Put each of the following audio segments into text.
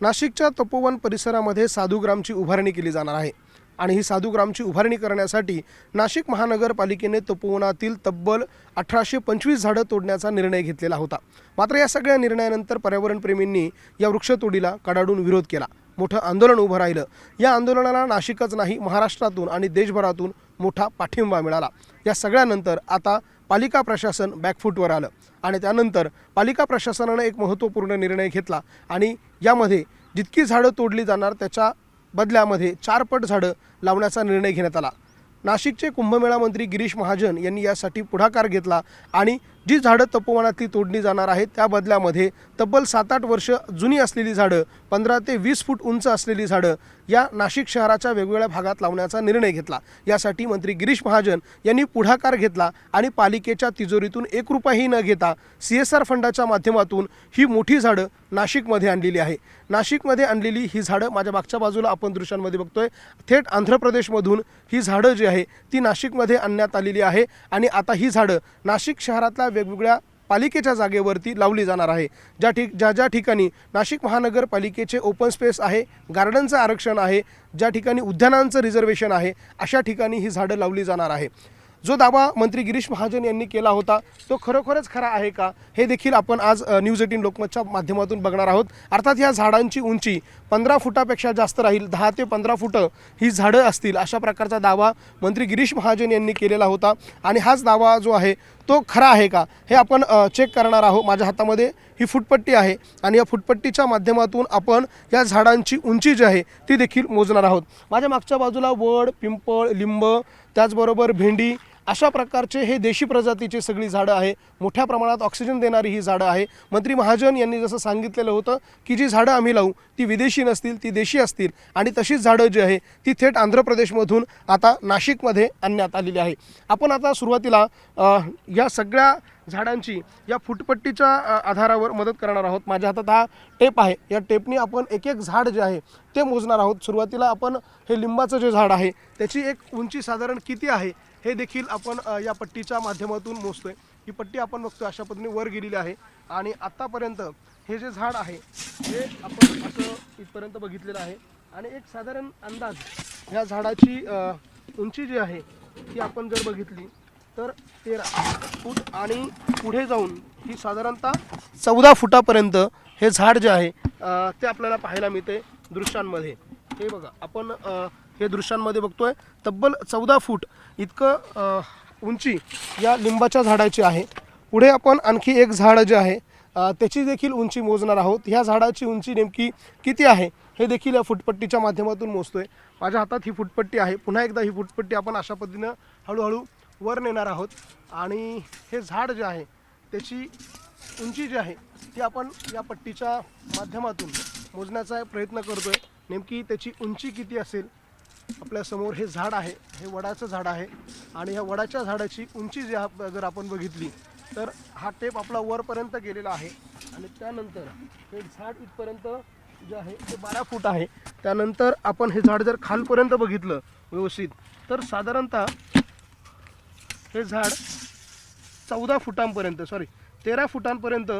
नाशिकच्या तपोवन परिसरामध्ये साधुग्रामची उभारणी केली जाणार आहे. आणि ही साधुग्रामची उभारणी करण्यासाठी नाशिक महानगरपालिकेने तपोवनातील तब्बल अठराशे पंचवीस झाडं तोडण्याचा निर्णय घेतलेला होता. मात्र या सगळ्या निर्णयानंतर पर्यावरणप्रेमींनी या वृक्षतोडीला कडाडून विरोध केला. मोठं आंदोलन उभं राहिलं. या आंदोलनाला नाशिकच नाही महाराष्ट्रातून आणि देशभरातून मोठा पाठिंबा मिळाला. या सगळ्यानंतर आता पालिका प्रशासन बॅकफूटवर आलं. आणि त्यानंतर पालिका प्रशासनानं एक महत्त्वपूर्ण निर्णय घेतला. आणि यामध्ये जितकी झाडं तोडली जाणार त्याच्या बदल्यामध्ये चारपट झाडं लावण्याचा निर्णय घेण्यात आला. नाशिकचे कुंभमेळा मंत्री गिरीश महाजन यांनी यासाठी पुढाकार घेतला आणि जी झाडं तपोवनातली तोडली जाणार आहेत त्या बदल्यामध्ये तब्बल सात आठ वर्ष जुनी असलेली झाडं पंधरा ते वीस फूट उंच असलेली झाडं या नाशिक शहराच्या वेगवेगळ्या भागात लावण्याचा निर्णय घेतला. यासाठी मंत्री गिरीश महाजन यांनी पुढाकार घेतला आणि पालिकेच्या तिजोरीतून एक रुपयाही न घेता सी एस आर फंडाच्या माध्यमातून ही मोठी झाडं नाशिकमध्ये आणलेली आहे. नाशिकमध्ये आणलेली ही झाडं माझ्या मागच्या बाजूला आपण दृश्यांमध्ये बघतोय. थेट आंध्र प्रदेशमधून ही झाडं जी आहे ती नाशिकमध्ये आणण्यात आलेली आहे आणि आता ही झाडं नाशिक शहरातल्या वेगवेगळ्या पालिकेच्या जागेवरती लावली जाणार आहे. ज्या ठिक ज्या ज्या ठिकाणी नाशिक महानगरपालिकेचे ओपन स्पेस आहे गार्डनचं आरक्षण आहे ज्या ठिकाणी उद्यानांचं रिझर्वेशन आहे अशा ठिकाणी ही झाडं लावली जाणार आहे. जो दावा मंत्री गिरीश महाजन यांनी केला होता तो खरोखरच खरा आहे का? हे देखील आपण आज न्यूज एटीन लोकमतच्या माध्यमातून बघणार आहोत. अर्थात ह्या झाडांची उंची पंधरा फुटापेक्षा जास्त राहील दहा ते पंधरा फुटं ही झाडं असतील अशा प्रकारचा दावा मंत्री गिरीश महाजन यांनी केलेला होता. आणि हाच दावा जो आहे तो खरा आहे का? हे आपण चेक करणार आहोत. माझ्या हातामध्ये ही फुटपट्टी आहे आणि या फुटपट्टीच्या माध्यमातून आपण या झाडांची उंची जी आहे ती देखील मोजणार आहोत. माझ्या मागच्या बाजूला वड पिंपळ लिंब त्याचबरोबर भेंडी अशा प्रकारचे हे देशी प्रजातीची सगळी झाडं आहे. मोठ्या प्रमाणात ऑक्सिजन देणारी ही झाडं आहे. मंत्री महाजन यांनी जसं सांगितलेलं होतं की जी झाडं आम्ही लावू ती विदेशी नसतील ती देशी असतील आणि तशीच झाडं जी आहे ती थेट आंध्र प्रदेशमधून आता नाशिकमध्ये आणण्यात आलेली आहे. आपण आता सुरुवातीला या सगळ्या झाडांची या फुटपट्टीच्या आधारावर मदत करणार आहोत. माझ्या हातात हा टेप आहे. या टेपने आपण एक एक झाड जे आहे ते मोजणार आहोत. सुरुवातीला आपण हे लिंबाचं जे झाड आहे त्याची एक उंची साधारण किती आहे हे देखील आपण या पट्टीच्या माध्यमातून मोजतोय. ही पट्टी आपण बघतोय अशा पद्धतीने वर गेलेली आहे. आणि आत्तापर्यंत हे जे झाड आहे हे आपण असं इथपर्यंत बघितलेलं आहे. आणि एक साधारण अंदाज ह्या झाडाची उंची जी आहे ती आपण जर बघितली तर तेरा फूट आणि पुढे जाऊन ही साधारणतः चौदा फुटापर्यंत हे झाड जे आहे ते आपल्याला पाहायला मिळते दृश्यांमध्ये. हे बघा आपण हे दृश्यांमध्ये बघतोय. तब्बल चौदा फूट इतकं उंची या लिंबाच्या झाडाची आहे. पुढे आपण आणखी एक झाड जे आहे त्याची देखील उंची मोजणार आहोत. ह्या झाडाची उंची नेमकी किती आहे हे देखील या फुटपट्टीच्या माध्यमातून मोजतोय. माझ्या हातात ही फुटपट्टी आहे. पुन्हा एकदा ही फुटपट्टी आपण अशा पद्धतीनं हळूहळू वर नेणार आहोत. आणि हे झाड जे आहे त्याची उंची जी आहे ती आपण या पट्टीच्या माध्यमातून मोजण्याचा प्रयत्न करतोय. नेमकी त्याची उंची किती असेल? आपल्यासमोर हे झाड आहे हे वडाचं झाड आहे. आणि ह्या वडाच्या झाडाची उंची जी आप- जर आपण बघितली तर हा टेप आपला वरपर्यंत गेलेला आहे. आणि त्यानंतर हे झाड इथपर्यंत जे आहे ते बारा फूट आहे. त्यानंतर आपण हे झाड जर खालपर्यंत बघितलं व्यवस्थित तर साधारणतः हे झाड चौदा फुटांपर्यंत सॉरी तेरा फुटांपर्यंत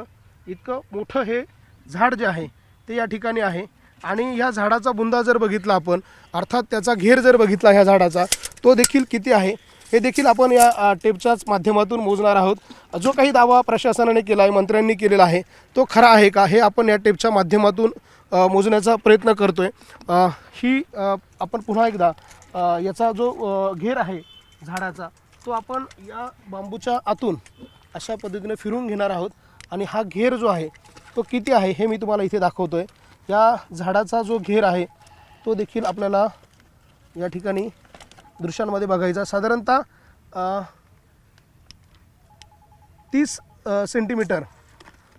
इतकं मोठं हे झाड जे आहे ते या ठिकाणी आहे. आणि ह्या झाडाचा बुंदा जर बघितला आपण अर्थात त्याचा घेर जर बघितला ह्या झाडाचा तो देखील किती आहे? हे देखील आपण या टेपच्याच माध्यमातून मोजणार आहोत. जो काही दावा प्रशासनाने केला आहे मंत्र्यांनी केलेला आहे तो खरा आहे का? हे आपण या टेपच्या माध्यमातून मोजण्याचा प्रयत्न करतो आहे ही आपण पुन्हा एकदा याचा जो घेर आहे झाडाचा तो आपण या बांबूच्या आतून अशा पद्धतीने फिरून घेणार आहोत. आणि हा घेर जो आहे तो किती आहे हे मी तुम्हाला इथे दाखवतो आहे या झाडाचा जो घेर आहे तो देखील आपल्याला या ठिकाणी दृश्यांमध्ये बघायचा. साधारणतः तीस सेंटीमीटरपर्यंतचा सेंटीमीटर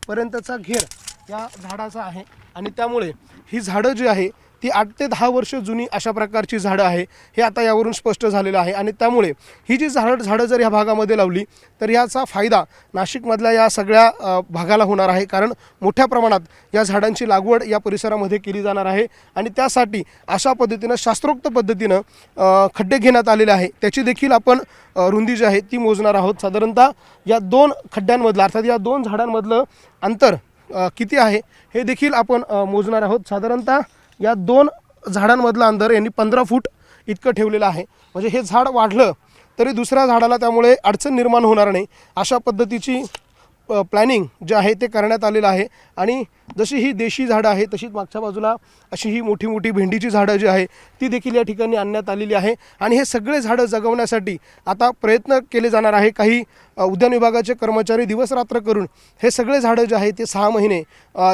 पर्यंतचा घेर या झाडाचा आहे. आणि त्यामुळे ही झाडं जी आहे ती आठ ते दहा वर्ष जुनी अशा प्रकारची झाडं आहे. हे आता यावरून स्पष्ट झालेलं आहे आणि त्यामुळे ही जी झाड झाडं जर ह्या भागामध्ये लावली तर याचा फायदा नाशिकमधल्या या सगळ्या भागाला होणार आहे. कारण मोठ्या प्रमाणात या झाडांची लागवड या परिसरामध्ये केली जाणार आहे आणि त्यासाठी अशा पद्धतीनं शास्त्रोक्त पद्धतीनं खड्डे घेण्यात आलेले आहे. त्याची देखील आपण रुंदी जी आहे ती मोजणार आहोत. साधारणतः या दोन खड्ड्यांमधलं अर्थात या दोन झाडांमधलं अंतर किती आहे हे देखील आपण मोजणार आहोत. साधारणतः या दोन झाडांमधलं अंतर यांनी पंधरा फूट इतकं ठेवलेलं आहे. म्हणजे हे झाड वाढलं तरी दुसऱ्या झाडाला त्यामुळे अडचण निर्माण होणार नाही. अशा पद्धतीची प्लॅनिंग जे आहे ते करण्यात आलेलं आहे. आणि जशी ही देशी झाडं आहे तशीच मागच्या बाजूला अशी ही मोठी मोठी भेंडीची झाडं जी आहे ती देखील या ठिकाणी आणण्यात आलेली आहे. आणि हे सगळे झाडं जगवण्यासाठी आता प्रयत्न केले जाणार आहे. काही उद्यान विभागाचे कर्मचारी दिवसरात्र करून हे सगळे झाडं जे आहे ते सहा महिने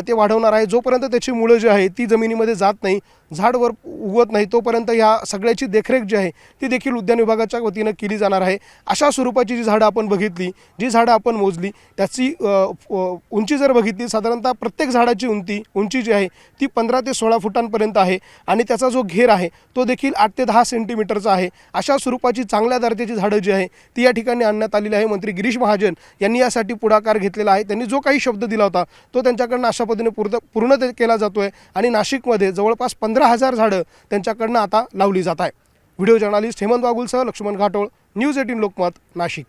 ते वाढवणार आहे. जोपर्यंत त्याची मुळं जी आहे ती जमिनीमध्ये जात नाही झाडवर उगवत नाही तोपर्यंत ह्या सगळ्याची देखरेख जी आहे ती देखील उद्यान विभागाच्या वतीनं केली जाणार आहे. अशा स्वरूपाची जी झाडं आपण बघितली जी झाडं आपण मोजली त्याची ची उंची जर बघितली साधारणतः प्रत्येक झाडाची उंची उंची जी आहे ती पंधरा ते सोळा फुटांपर्यंत आहे आणि त्याचा जो घेर आहे तो देखील आठ ते दहा सेंटीमीटरचा आहे. अशा स्वरूपाची चांगल्या दर्जाची झाडं जी आहे ती या ठिकाणी आणण्यात आलेली आहे. मंत्री गिरीश महाजन यांनी यासाठी पुढाकार घेतलेला आहे. त्यांनी जो काही शब्द दिला होता तो त्यांच्याकडनं अशा पद्धतीने पूर्ण पूर्ण ते केला जातो आहे आणि नाशिकमध्ये जवळपास पंधरा हजार झाडं त्यांच्याकडनं आता लावली जात आहे. व्हिडिओ जर्नालिस्ट हेमंत बागुलसह लक्ष्मण घाटोळ न्यूज एटीन लोकमत नाशिक.